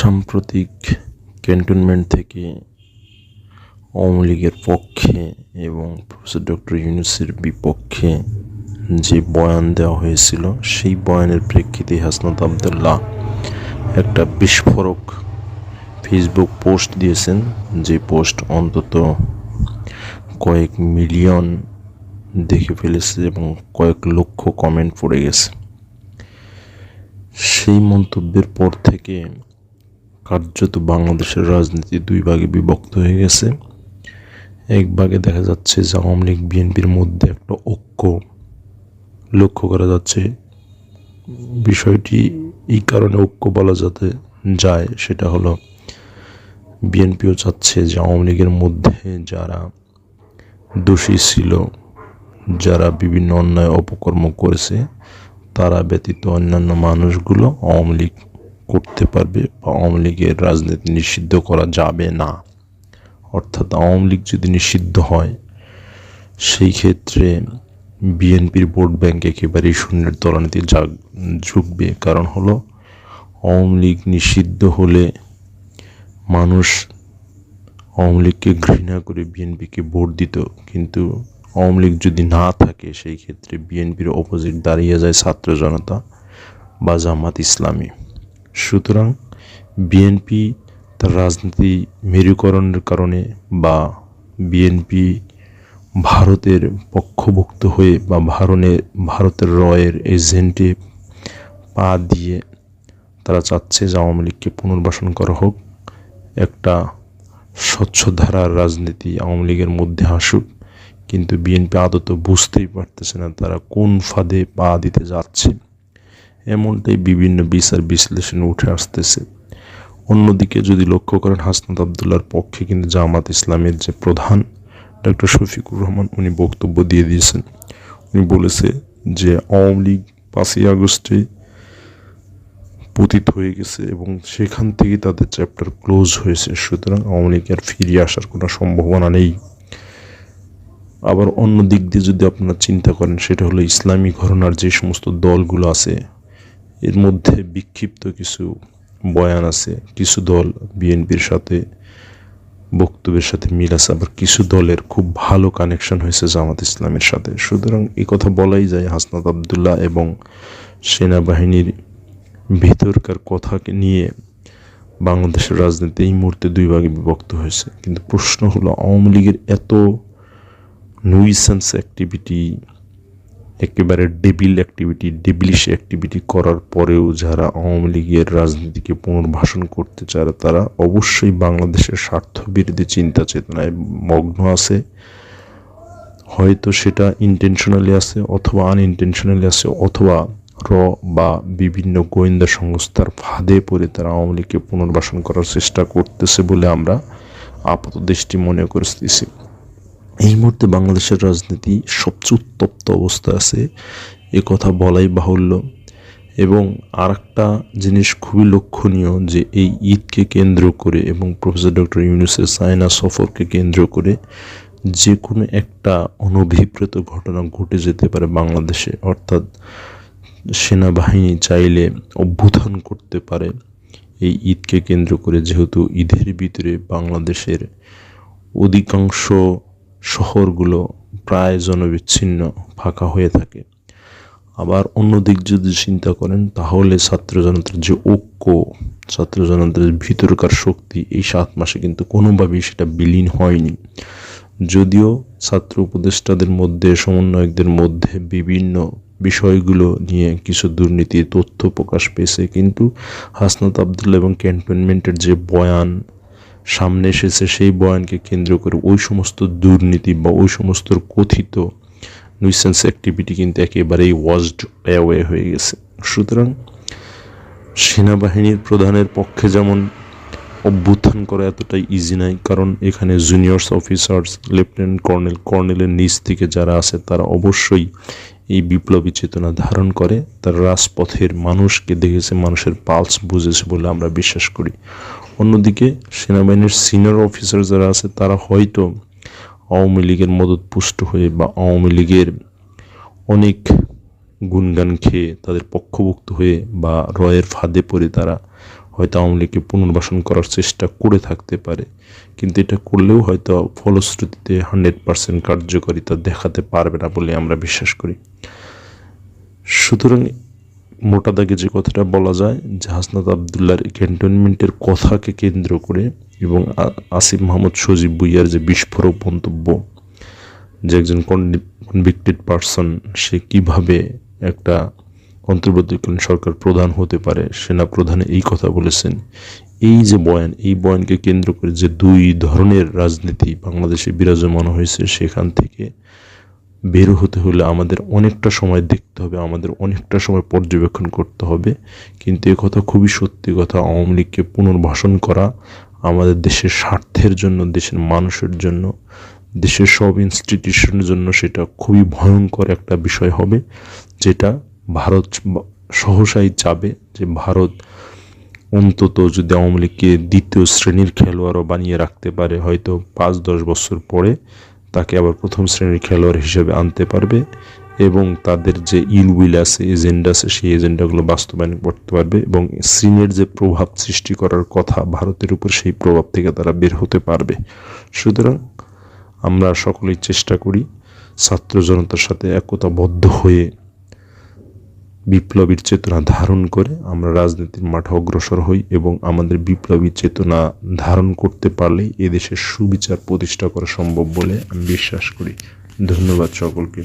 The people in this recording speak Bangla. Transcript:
সাম্প্রতিক ক্যান্টনমেন্ট থেকে আওয়ামী লীগের পক্ষে এবং প্রফেসর ডক্টর ইউনুসের বিপক্ষে যে বয়ান দেওয়া হয়েছিল, সেই বয়ানের প্রেক্ষিতে হাসনাত আবদুল্লাহ একটা বিস্ফোরক ফেসবুক পোস্ট দিয়েছেন, যে পোস্ট অন্তত কয়েক মিলিয়ন দেখে ফেলেছে এবং কয়েক লক্ষ কমেন্ট পড়ে গেছে। সেই মন্তব্যের পর থেকে কার্যত বাংলাদেশের রাজনীতি দুই ভাগে বিভক্ত হয়ে গেছে। এক ভাগে দেখা যাচ্ছে যে আওয়ামী লীগ, বিএনপির মধ্যে একটা ঐক্য লক্ষ্য করা যাচ্ছে। বিষয়টি এই কারণে ঐক্য বলা যাতে যায়, সেটা হলো বিএনপিও চাচ্ছে যে আওয়ামী লীগের মধ্যে যারা দোষী ছিল, যারা বিভিন্ন অন্যায় অপকর্ম করেছে, তারা ব্যতীত অন্যান্য মানুষগুলো আওয়ামী লীগ করতে পারবে বা আওয়ামী লীগের রাজনীতি নিষিদ্ধ করা যাবে না। অর্থাৎ আওয়ামী লীগ যদি নিষিদ্ধ হয়, সেই ক্ষেত্রে বিএনপির ভোট ব্যাংক একেবারেই শূন্যের তলানিতে জাগ ঝুঁকবে। কারণ হলো, আওয়ামী লীগ নিষিদ্ধ হলে মানুষ আওয়ামী লীগকে ঘৃণা করে বিএনপিকে ভোট দিত। কিন্তু আওয়ামী লীগ যদি না থাকে, সেই ক্ষেত্রে বিএনপির অপোজিট দাঁড়িয়ে যায় ছাত্র জনতা বা জামাত ইসলামী। সুতরাং বিএনপি তার রাজনীতি মেরুকরণের কারণে বা বিএনপি ভারতের পক্ষভুক্ত হয়ে বা ভারণে, ভারতের রয়ের এজেন্টে পা দিয়ে তারা চাচ্ছে যে আওয়ামী লীগকে পুনর্বাসন করা হোক। একটা স্বচ্ছ ধারার রাজনীতি আওয়ামী লীগের মধ্যে আসুক। কিন্তু বিএনপি আদত বুঝতেই পারতেছে না তারা কোন ফাঁদে পা দিতে যাচ্ছে। এমনটাই বিভিন্ন বিচার বিশ্লেষণে উঠে আসতেছে। অন্যদিকে যদি লক্ষ্য করেন, হাসনাত আবদুল্লার পক্ষে কিন্তু জামাত ইসলামের যে প্রধান ডক্টর শফিকুর রহমান, উনি বক্তব্য দিয়ে দিয়েছেন। উনি বলেছে যে, আওয়ামী লীগ পাঁচই আগস্টে পতিত হয়ে গেছে এবং সেখান থেকে তাদের চ্যাপ্টার ক্লোজ হয়েছে। সুতরাং আওয়ামী লীগ আর ফিরিয়ে আসার কোনো সম্ভাবনা নেই। আবার অন্য দিক দিয়ে যদি আপনারা চিন্তা করেন, সেটা হলো ইসলামী ঘরনার যে সমস্ত দলগুলো আছে এর মধ্যে বিক্ষিপ্ত কিছু বয়ান আছে, কিছু দল বিএনপির সাথে বক্তব্যের সাথে মিল আছে, আবার কিছু দলের খুব ভালো কানেকশন হয়েছে জামাত ইসলামের সাথে। সুতরাং এই কথা বলাই যায় হাসনাত আবদুল্লাহ এবং সেনাবাহিনীর ভিতরকার কথাকে নিয়ে বাংলাদেশের রাজনীতি এই মুহূর্তে দুই ভাগে বিভক্ত হয়েছে। কিন্তু প্রশ্ন হলো, আওয়ামী লীগের এত নুইসেন্স অ্যাক্টিভিটি একেবারে ডেবিল অ্যাক্টিভিটি ডেবিলিশ অ্যাক্টিভিটি করার পরেও যারা আওয়ামী লীগের রাজনীতিকে পুনর্বাসন করতে চায়, তারা অবশ্যই বাংলাদেশের স্বার্থ বিরোধী চিন্তা চেতনায় মগ্ন আছে। হয়তো সেটা ইন্টেনশনালি আছে অথবা আনইনটেনশনালি আছে অথবা র বা বিভিন্ন গোয়েন্দা সংস্থার ফাঁদে পড়ে তারা আওয়ামী লীগকে পুনর্বাসন করার চেষ্টা করতেছে বলে আমরা আপাত দৃষ্টি মনে করতেছি। এই মুহূর্তে বাংলাদেশের রাজনীতি সবচেয়ে উত্তপ্ত অবস্থা আছে। এ কথা বলাই বাহুল্য। এবং আর একটা জিনিস খুবই লক্ষণীয় যে এই ঈদকে কেন্দ্র করে এবং প্রফেসর ডক্টর ইউনুসের সাইনা সফরকে কেন্দ্র করে যে কোনো একটা অনভিপ্রেত ঘটনা ঘটে যেতে পারে বাংলাদেশে। অর্থাৎ সেনাবাহিনী চাইলে অভ্যুত্থান করতে পারে এই ঈদকে কেন্দ্র করে, যেহেতু ঈদের ভিতরে বাংলাদেশের অধিকাংশ শহরগুলো প্রায় জনবিচ্ছিন্ন, ফাঁকা হয়ে থাকে। আবার অন্য দিক যদি চিন্তা করেন, তাহলে ছাত্র জনতার যে ঐক্য ছাত্র জনতার ভিতরকার শক্তি, এই সাত মাসে কিন্তু কোনোভাবেই সেটা বিলীন হয়নি। যদিও ছাত্র উপদেষ্টাদের মধ্যে, সমন্বয়কদের মধ্যে বিভিন্ন বিষয়গুলো নিয়ে কিছু দুর্নীতির তথ্য প্রকাশ পেয়েছে, কিন্তু হাসনাত আবদুল্লা এবং ক্যান্টনমেন্টের যে বয়ান সামনে এসেছে সেই বয়ানকে কেন্দ্র করে ওই সমস্ত দুর্নীতি বা ওই সমস্ত কথিত নুইসেন্স অ্যাক্টিভিটি কিন্তু একেবারেই ওয়াজড অ্যাওয়ে হয়ে গেছে। সুতরাং সেনাবাহিনীর প্রধানের পক্ষে যেমন অভ্যুত্থান করা এতটাই ইজি নাই কারণ এখানে জুনিয়র্স অফিসার্স লেফটেন্যান্ট কর্নেল কর্নেলের নিচ থেকে যারা আছে তারা অবশ্যই এই বিপ্লবী চেতনা ধারণ করে, তার রাজপথের মানুষকে দেখেছে, মানুষের পালস বুঝেছে বলে আমরা বিশ্বাস করি। অন্যদিকে সেনাবাহিনীর সিনিয়র অফিসার যারা আছে, তারা হয়তো আওয়ামী লীগের মদত পুষ্ট হয়ে বা আওয়ামী লীগের অনেক গুণগান খেয়ে তাদের পক্ষভুক্ত হয়ে বা রয়ের ফাঁদে পড়ে তারা হয়তো আওয়ামী লীগকে পুনর্বাসন করার চেষ্টা করে থাকতে পারে, কিন্তু এটা করলেও হয়তো ফলশ্রুতিতে হান্ড্রেড পার্সেন্ট কার্যকারিতা দেখাতে পারবে না বলে আমরা বিশ্বাস করি। সুতরাং মোটা দাগে যে কথাটা বলা যায়, যে হাসনাত আবদুল্লার ক্যান্টনমেন্টের কথাকে কেন্দ্র করে এবং আসিফ মাহমুদ সজীব বুইয়ার যে বিস্ফোরক মন্তব্য, যে একজন কনভিক্টেড পারসন, সে কীভাবে একটা অন্তর্বর্তীকালীন সরকার প্রধান হতে পারে সেনা প্রধান এই কথা বলেছেন। এই যে বয়ান, এই বয়ানকে কেন্দ্র করে যে দুই ধরনের রাজনীতি বাংলাদেশে বিরাজমান হয়েছে, সেখান থেকে বের হতে হলে আমাদের অনেকটা সময় দেখতে হবে, আমাদের অনেকটা সময় পর্যবেক্ষণ করতে হবে। কিন্তু এ কথা খুবই সত্যি কথা, আওয়ামী লীগকে পুনর্বাসন করা আমাদের দেশের স্বার্থের জন্য, দেশের মানুষের জন্য, দেশের সব ইনস্টিটিউশনের জন্য সেটা খুবই ভয়ঙ্কর একটা বিষয় হবে, যেটা ভারত সহসাই চাবে যে ভারত অন্তত যদি আওয়ামী লীগকে দ্বিতীয় শ্রেণির খেলোয়াড়ও বানিয়ে রাখতে পারে, হয়তো পাঁচ, দশ বছর পরে তাকে আবার প্রথম শ্রেণির খেলোয়াড় হিসেবে আনতে পারবে এবং তাদের যে ইলউইল আছে, এজেন্ডা আছে, সেই এজেন্ডাগুলো বাস্তবায়ন করতে পারবে এবং চীনের যে প্রভাব সৃষ্টি করার কথা ভারতের উপর সেই প্রভাব থেকে তারা বের হতে পারবে। সুতরাং আমরা সকলেই চেষ্টা করি ছাত্র জনতার সাথে একতাবদ্ধ হয়ে বিপ্লবীর চেতনা ধারণ করে আমরা রাজনীতির মাঠে অগ্রসর হই এবং আমাদের বিপ্লবী চেতনা ধারণ করতে পারলেই এদেশের সুবিচার প্রতিষ্ঠা করা সম্ভব বলে আমি বিশ্বাস করি। ধন্যবাদ সকলকে।